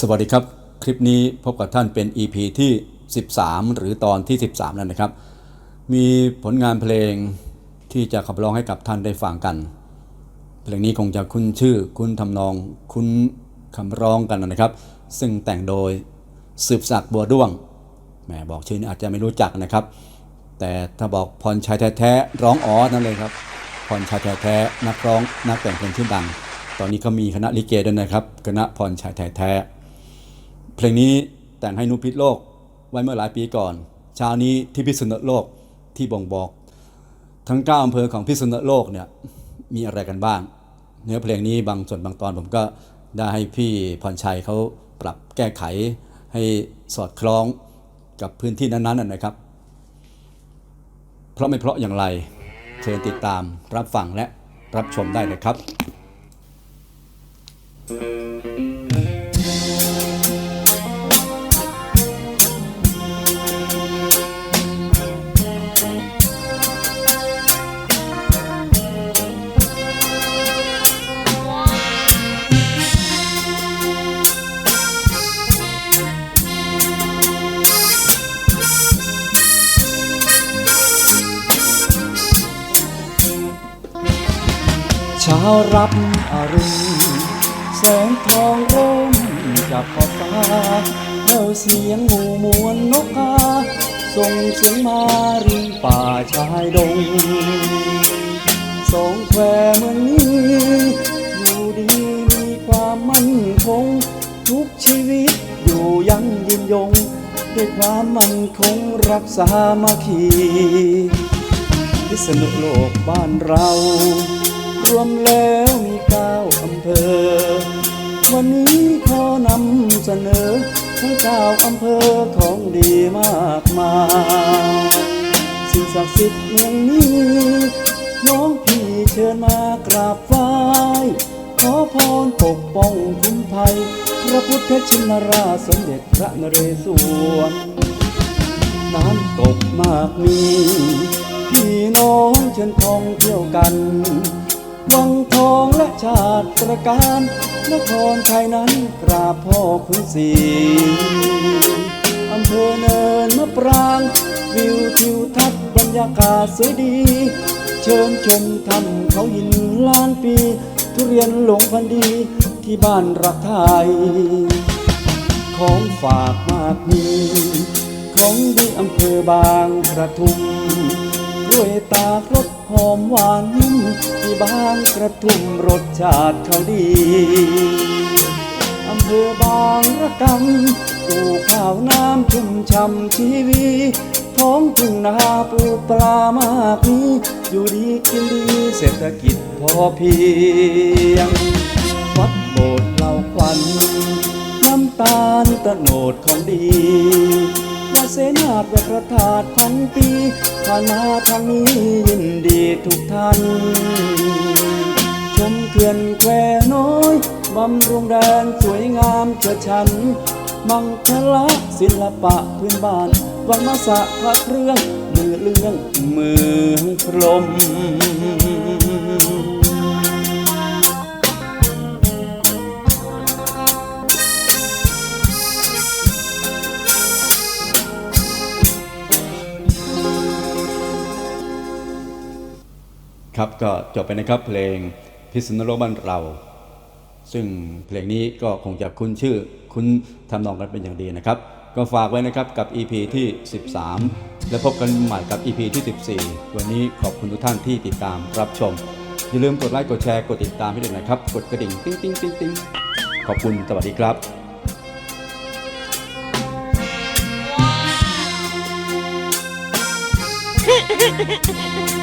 สวัสดีครับ คลิปนี้พบกับท่านเป็น EP ที่ 13 หรือตอนที่ 13นั่นนะครับ มีผลงานเพลงที่จะขับร้องให้กับท่านได้ฟังกัน เพลงนี้คงจะคุ้นชื่อ คุ้นทำนอง คุ้นคำร้องกันนะครับ ซึ่งแต่งโดยสืบศักดิ์บัวด้วงแหมบอกชื่อนี้อาจจะไม่รู้จักนะครับ แต่ถ้าบอกพรชัยแท้ๆร้องอ๋อนั่นเลยครับพรชัยแท้ๆนักร้องนักแต่งเพลงชื่อดังตอนนี้ก็มีคณะลิเกด้วยนะครับ คณะพรชัยแท้ๆ เพลงนี้แต่งให้นุพิษโลกไว้เมื่อหลายปีก่อน เช้านี้ที่พิษณุโลกที่บ่งบอก ทั้ง9อำเภอของพิษณุโลกเนี่ยมีอะไรกันบ้าง เนื้อเพลงนี้บางส่วนบางตอนผมก็ได้ให้พี่พรชัยเขาปรับแก้ไขให้สอดคล้องกับพื้นที่นั้นๆนะนะครับ เพราะไม่เพราะอย่างไร เชิญติดตามรับฟังและรับชมได้เลยครับเช้ารับอรุณแสงทองร่มจากขอบฟ้าแล้วเสียงหมู่มวลนกกาส่งเสียงมาริมป่าชายดงสองแควเหมือนนี้อยู่ดีมีความมั่นคง ทุกชีวิตอยู่ยังยืนยงด้วยความมั่นคงรักษามาคีพิษณุโลกบ้านเรา รวมแล้วมีเก้าอำเภอ วันนี้ขอนำเสนอทั้งเก้าอำเภอของดีมากมายสิ่งศักดิ์สิทธิ์เมืองนี้ น้องพี่เชิญมากราบไหว้ขอพรปกป้องคุ้มภัย พระพุทธชินราชสมเด็จพระนเรศวร น้ำตกมากมี พี่น้องเชิญท่องเที่ยวกัน วังทองและชาติตระการนครไทยนั้นกราบพ่อคุณสีอำเภอเนินมะปราง วิวทิวทัศน์บรรยากาศสวยดี เชิญชมทำเขาหินล้านปี ทุเรียนหลงพันดีที่บ้านรักไทย ของฝากมากมี ของดีอำเภอบางกระทุ่ม วยตากรสหอมหวานนิ่มที่บางกระทุ่มรสชาติเขาดีอำเภอบางระกำปลูกข้าวน้ำชุ่มช่ำชีวีท้องทุ่งนาปลูกปลามากมีอยู่ดีกินดีเศรษฐกิจพอเพียง วัดโบสถ์เหล่าขวัญน้ำตาลตะโนดของดี เสนาดและพระธาตุพันปีผ่านมาทางนี้ยินดีทุกท่าน ชมเขื่อนแควน้อยบำรุงแดนสวยงามเชิดชัน มังคละศิลปะพื้นบ้าน วันมาสะพระเครื่อง มือเรื่องเมืองพรม ครับก็จบไปนะครับเพลงพิษณุโลกบ้านเรา ซึ่งเพลงนี้ก็คงจะคุ้นชื่อคุ้นทำนองกันเป็นอย่างดีนะครับ ก็ฝากไว้นะครับกับ EP ที่ 13 และพบกันใหม่กับ EP ที่ 14 วันนี้ขอบคุณทุกท่านที่ติดตามรับชม อย่าลืมกดไลค์กดแชร์กดติดตามให้ด้วยนะครับ กดกระดิ่งติ๊งติ๊งติ๊งติ๊งขอบคุณสวัสดีครั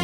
บ